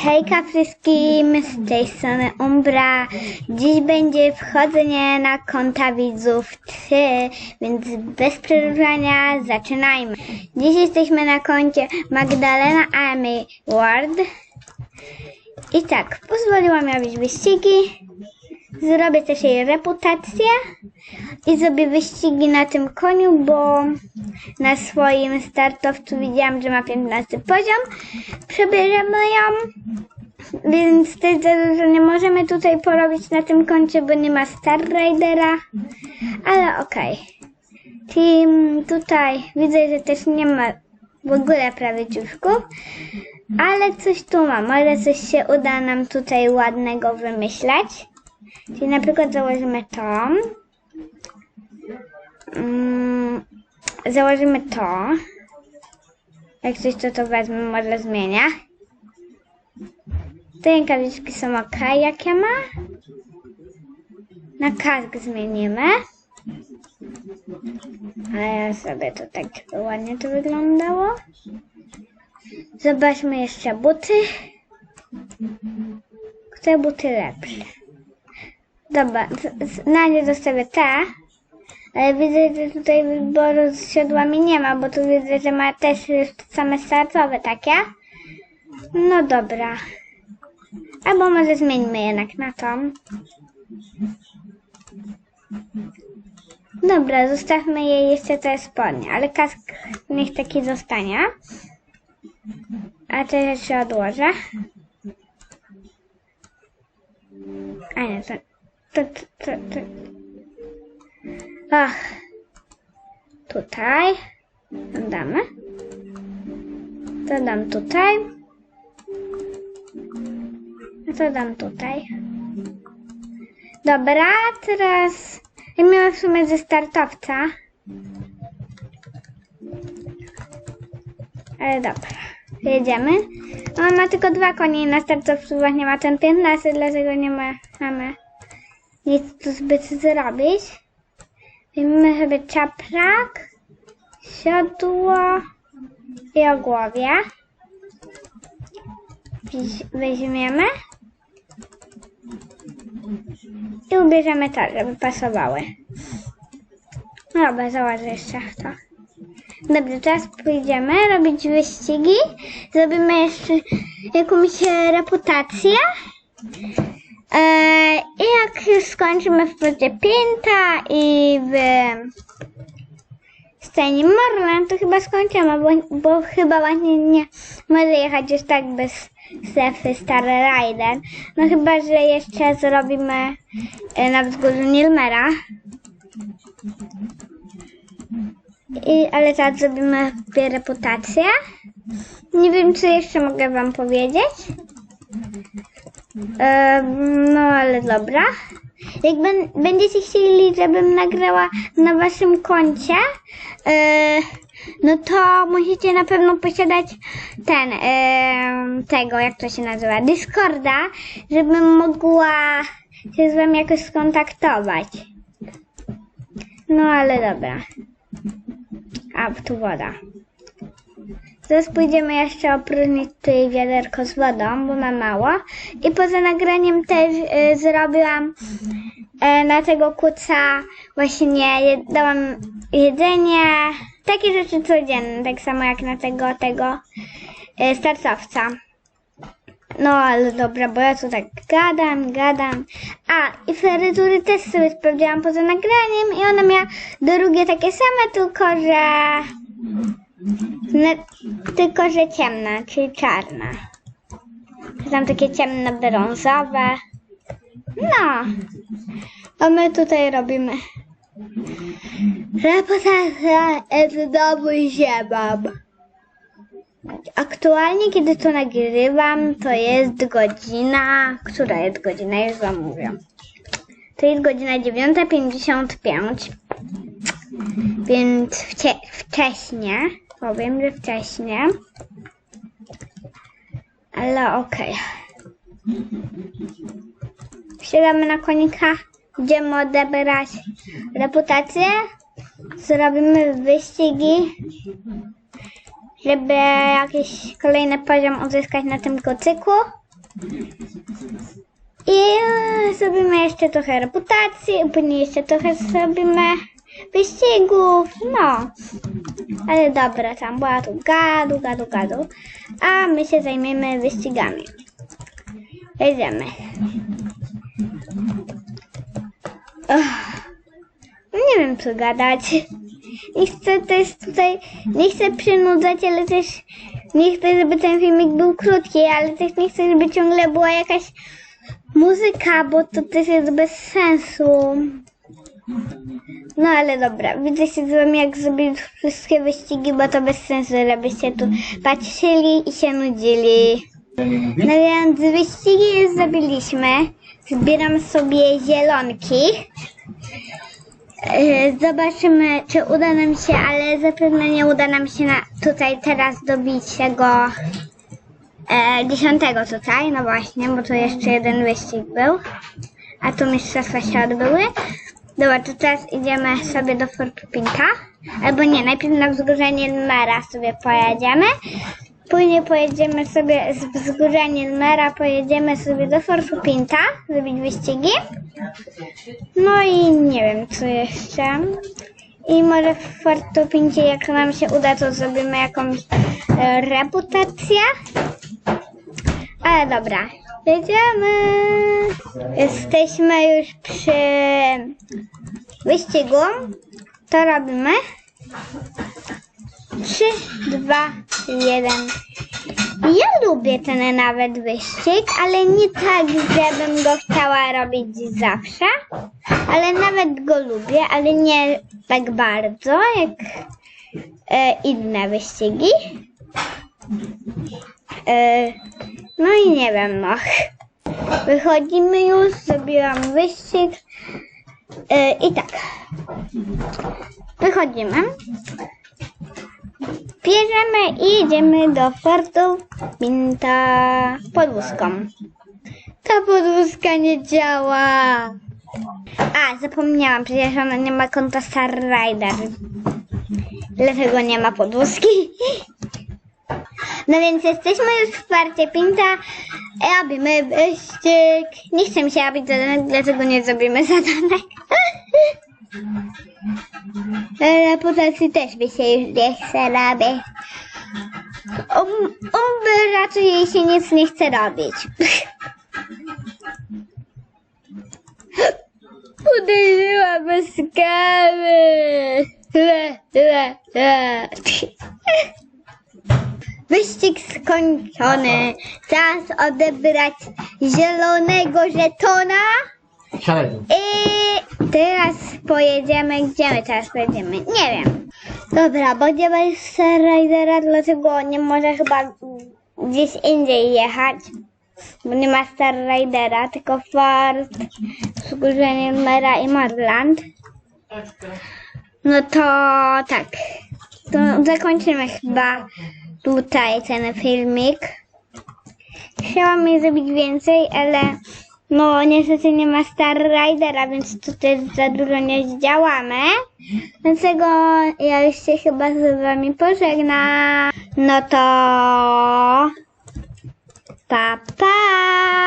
Hejka wszystkim, z tej strony Umbra. Dziś będzie wchodzenie na konta widzów 3, więc bez przedłużania zaczynajmy. Dziś jesteśmy na koncie Magdalena Amy Ward. I tak, pozwoliłam robić wyścigi. Zrobię też jej reputację i zrobię wyścigi na tym koniu, bo na swoim startowcu widziałam, że ma 15 poziom. Przebierzemy ją, więc też za dużo nie możemy tutaj porobić na tym koncie, bo nie ma Star Ridera, ale okej. Team tutaj widzę, że też nie ma w ogóle prawie ciuszków, ale coś tu ma, może coś się uda nam tutaj ładnego wymyśleć. Czyli na przykład założymy to. Mm, założymy to. Jak coś to to wezmę, może zmienię. Te rękawiczki są ok, jakie ma. Na kask zmienimy. A ja sobie to tak, ładnie to wyglądało. Zobaczmy jeszcze buty. Które buty lepsze? Dobra, na nie zostawię te. Ale widzę, że tutaj wyboru z siodłami nie ma, bo tu widzę, że ma też same startowe takie. No dobra. Albo może zmieńmy jednak na tą. Dobra, zostawmy jej jeszcze te spodnie, ale kask niech taki zostanie. A te rzeczy odłożę. A nie, to, to, to, to. Ach. Tutaj. Damy. To dam tutaj. A dam tutaj. Dobra, teraz ja miałam w sumie ze startowca. Ale dobra. Jedziemy. No, On ma tylko dwa konie na startowcu właśnie ma ten 15, dlatego nie ma, mamy nic tu zbyt zrobić. Weźmiemy sobie czaprak, siodło i ogłowie. Weź- Weźmiemy i ubierzemy tak, żeby pasowały. No Dobra, założę jeszcze to. Dobrze, teraz pójdziemy robić wyścigi. Zrobimy jeszcze jakąś reputację. E, I jak skończymy w Procie Pinta i w scenie Morland, to chyba skończymy, bo, bo chyba ładnie nie może jechać już tak bez strefy Star Rider. No chyba, że jeszcze zrobimy e, na wzgórzu Nilmera. I, ale teraz zrobimy reputację. Nie wiem, co jeszcze mogę wam powiedzieć. Em, no ale dobra. Jak ben, będziecie chcieli, żebym nagrała na waszym koncie, e, no to musicie na pewno posiadać ten, em, tego, jak to się nazywa, Discorda, żebym mogła się z wami jakoś skontaktować. No ale dobra. A, tu woda. Zaraz pójdziemy jeszcze opróżnić tutaj wiaderko z wodą, bo ma mało. I poza nagraniem też y, zrobiłam y, na tego kuca właśnie je, dałam jedzenie, takie rzeczy codzienne, tak samo jak na tego, tego y, starcowca. No ale dobra, bo ja tu tak gadam, gadam. A, i fryzury też sobie sprawdziłam poza nagraniem i ona miała drugie takie same, tylko że... Ne, tylko, że ciemna, czyli czarna. Tam takie ciemne brązowe. No. A my tutaj robimy reportaże z domu ziemam. Aktualnie, kiedy to nagrywam, to jest godzina. Która jest godzina? Już wam mówię. To jest godzina 9.55. Więc wcie, wcześnie. Powiem, że wcześnie. Ale okej. Wsiadamy na konika. Idziemy odebrać reputację. Zrobimy wyścigi żeby jakiś kolejny poziom uzyskać na tym kocyku. I zrobimy jeszcze trochę reputacji, później jeszcze trochę zrobimy wyścigów, no. Ale dobra, tam była tu gadu, gadu, gadu. A my się zajmiemy wyścigami. Jedziemy. No Nie wiem co gadać. Nie chcę też tutaj, nie chcę przynudzać, ale też nie chcę, żeby ten filmik był krótki, ale też nie chcę, żeby ciągle była jakaś muzyka, bo to też jest bez sensu. No ale dobra, widzę się z wami jak zrobić wszystkie wyścigi, bo to bez sensu, żebyście tu patrzyli i się nudzili. No więc wyścigi już zrobiliśmy. Zbieram sobie zielonki. E, Zobaczymy, czy uda nam się, ale zapewne nie uda nam się na, tutaj teraz dobić tego e, dziesiątego tutaj, no właśnie, bo tu jeszcze jeden wyścig był, a tu mistrzostwa się odbyły. Dobra, to teraz idziemy sobie do Fortu Pinka, albo nie, najpierw na wzgórze Nielmera sobie pojedziemy, później pojedziemy sobie z wzgórza Nielmera, pojedziemy sobie do Fortu Pinta, zrobić wyścigi. No i nie wiem co jeszcze. I może w Fortopincie, jak nam się uda, to zrobimy jakąś e, reputację. Ale dobra, jedziemy. Jesteśmy już przy wyścigu. To robimy. 3, 2, 1. Ja lubię ten nawet wyścig, ale nie tak, żebym go chciała robić zawsze. Ale nawet go lubię, ale nie tak bardzo jak e, inne wyścigi. E, no i nie wiem, no. Wychodzimy już, zrobiłam wyścig. E, I tak. Wychodzimy. Bierzemy i jedziemy do Fortu Pinta podwózką. Ta podwózka nie działa. A, zapomniałam, przecież ona nie ma konta Star Rider. Dlatego nie ma podwózki. No więc jesteśmy już w Forcie Pinta. Robimy wyścig. Nie chcę mi się robić zadanek, dlatego nie zrobimy zadanek. Reputacji też by się już nie chce robić. Um, um raczej jej się nic nie chce robić. Uderzyła bez kawy. Le, le, le. Wyścig skończony. Czas odebrać zielonego żetona. I teraz pojedziemy, gdzie my teraz pojedziemy? Nie wiem. Dobra, ma Star Ridera, dlatego nie może chyba gdzieś indziej jechać. Bo nie ma Star Ridera, tylko Ford, Wzgórzenie Mera i Morland. No to tak. To zakończymy chyba tutaj ten filmik. Chciałam je zrobić więcej, ale no niestety nie ma Star Ridera, więc tu też za dużo nie zdziałamy. Dlatego ja już się chyba z wami pożegnam. No to pa pa!